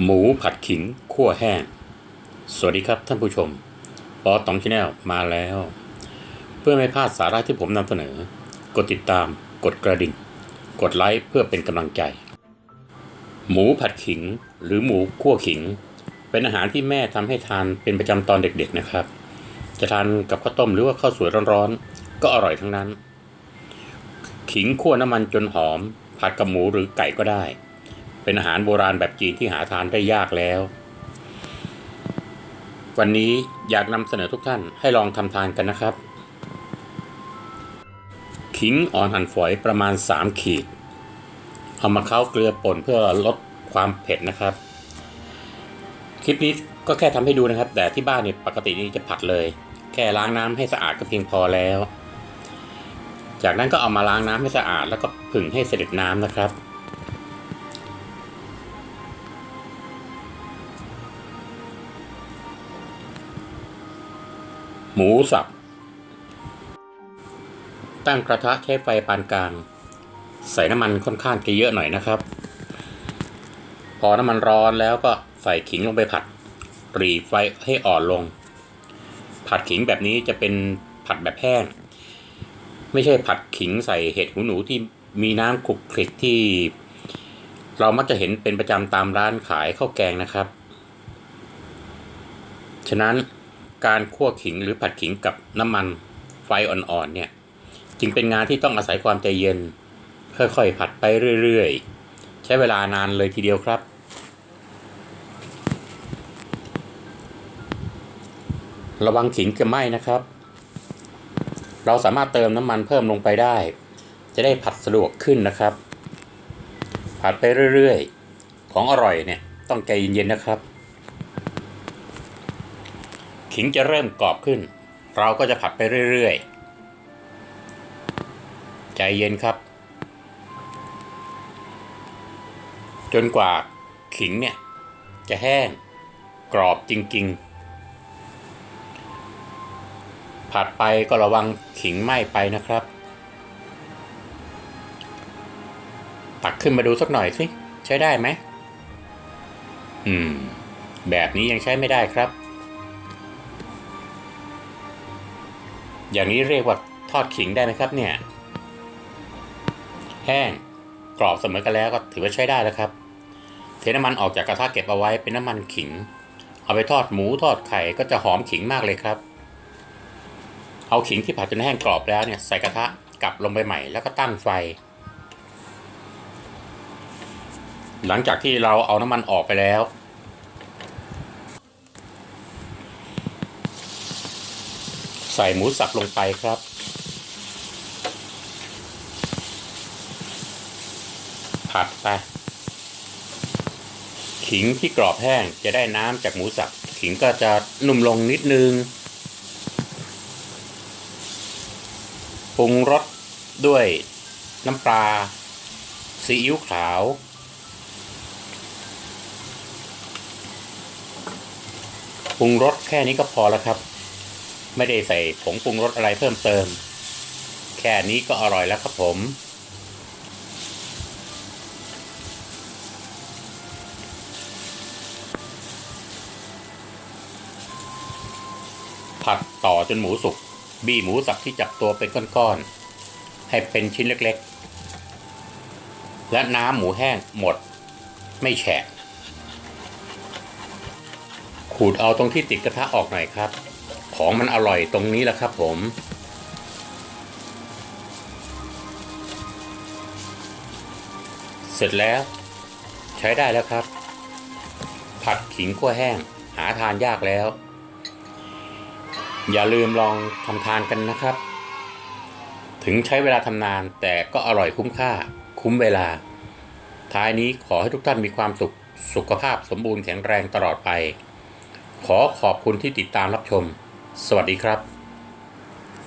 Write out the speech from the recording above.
หมูผัดขิงคั่วแห้ง สวัสดีครับท่านผู้ชม ปอตองชาแนลมาแล้ว เพื่อไม่พลาดสาระที่ผมนำเสนอ กดติดตาม กดกระดิ่ง กดไลค์เพื่อเป็นกำลังใจ หมูผัดขิงหรือหมูคั่วขิง เป็นอาหารที่แม่ทำให้ทานเป็นประจำตอนเด็กๆนะครับ จะทานกับข้าวต้มหรือว่าข้าวสวยร้อนๆ ก็อร่อยทั้งนั้น ขิงคั่วน้ำมันจนหอมผัดกับหมูหรือไก่ก็ได้ เป็นอาหารโบราณแบบจีนที่หาทานได้ยากแล้ว วันนี้อยากนำเสนอทุกท่านให้ลองทำทานกันนะครับ ขิงอ่อนหั่นฝอยประมาณ 3 ขีด เอามาเข้าเกลือป่นเพื่อลดความเผ็ดนะครับ คลิปนี้ก็แค่ทำให้ดูนะครับ แต่ที่บ้านเนี่ยปกตินี่จะผัดเลย แค่ล้างน้ำให้สะอาดก็เพียงพอแล้ว จากนั้นก็เอามาล้างน้ำให้สะอาดแล้วก็ผึ่งให้เสด็จน้ำนะครับ หมูสับ ตั้งกระทะใช้ไฟปานกลาง ใส่น้ำมันค่อนข้างจะเยอะหน่อยนะครับ พอน้ำมันร้อนแล้วก็ใส่ขิงลงไปผัดปรีไฟให้อ่อนลง ผัดขิงแบบนี้จะเป็นผัดแบบแห้ง ไม่ใช่ผัดขิงใส่เห็ดหูหนูที่มีน้ำขลุกคลิกที่ เรามักจะเห็นเป็นประจำตามร้านขายข้าวแกงนะครับ ฉะนั้น การคั่วขิงหรือผัดขิงกับน้ำมันไฟอ่อนๆเนี่ยจึงเป็นงานที่ต้องอาศัยความใจเย็น ค่อยๆผัดไปเรื่อยๆ ใช้เวลานานเลยทีเดียวครับ ระวังขิงจะไหม้นะครับ เราสามารถเติมน้ำมันเพิ่มลงไปได้ จะได้ผัดสะดวกขึ้นนะครับ ผัดไปเรื่อยๆ ของอร่อยเนี่ยต้องใจเย็นๆนะครับ ขิงจะเริ่มกรอบขึ้น เราก็จะผัดไปเรื่อยๆ ใจเย็นครับ จนกว่าขิงเนี่ยจะแห้งกรอบจริง ๆ ผัดไปก็ระวังขิงไหม้ไปนะครับ ตักขึ้นมาดูสักหน่อยสิ ใช้ได้ไหม อืม แบบนี้ยังใช้ไม่ได้ครับ อย่างนี้เรียกว่าทอดขิงได้ไหมครับเนี่ย แห้งกรอบเสมอกันแล้วก็ถือว่าใช้ได้แล้วครับ เทน้ำมันออกจากกระทะเก็บเอาไว้เป็นน้ำมันขิง เอาไปทอดหมูทอดไข่ก็จะหอมขิงมากเลยครับ เอาขิงที่ผัดจนแห้งกรอบแล้วเนี่ยใส่กระทะกลับลงไปใหม่แล้วก็ตั้งไฟ หลังจากที่เราเอาน้ำมันออกไปแล้ว ใส่หมูสับลงไปครับ ผัดไป ขิงที่กรอบแห้งจะได้น้ำจากหมูสับ ขิงก็จะนุ่มลงนิดนึงปรุงรสด้วยน้ำปลาซีอิ๊วขาว ปรุงรสแค่นี้ก็พอแล้วครับ ไม่ได้ใส่ผงปรุงรสอะไรเพิ่มเติม แค่นี้ก็อร่อยแล้วครับผม ผัดต่อจนหมูสุก บี้หมูสับที่จับตัวเป็นก้อนๆ ให้เป็นชิ้นเล็กๆ และน้ำหมูแห้งหมด ไม่แฉะขูดเอาตรงที่ติดกระทะออกหน่อยครับ ของมันอร่อยตรงนี้แหละครับผม เสร็จแล้ว ใช้ได้แล้วครับ ผัดขิงขั้วแห้ง หาทานยากแล้ว อย่าลืมลองทำทานกันนะครับ ถึงใช้เวลาทำนานแต่ก็อร่อยคุ้มค่า คุ้มเวลา ท้ายนี้ขอให้ทุกท่านมีความสุข สุขภาพสมบูรณ์แข็งแรงตลอดไป ขอขอบคุณที่ติดตามรับชม สวัสดีครับ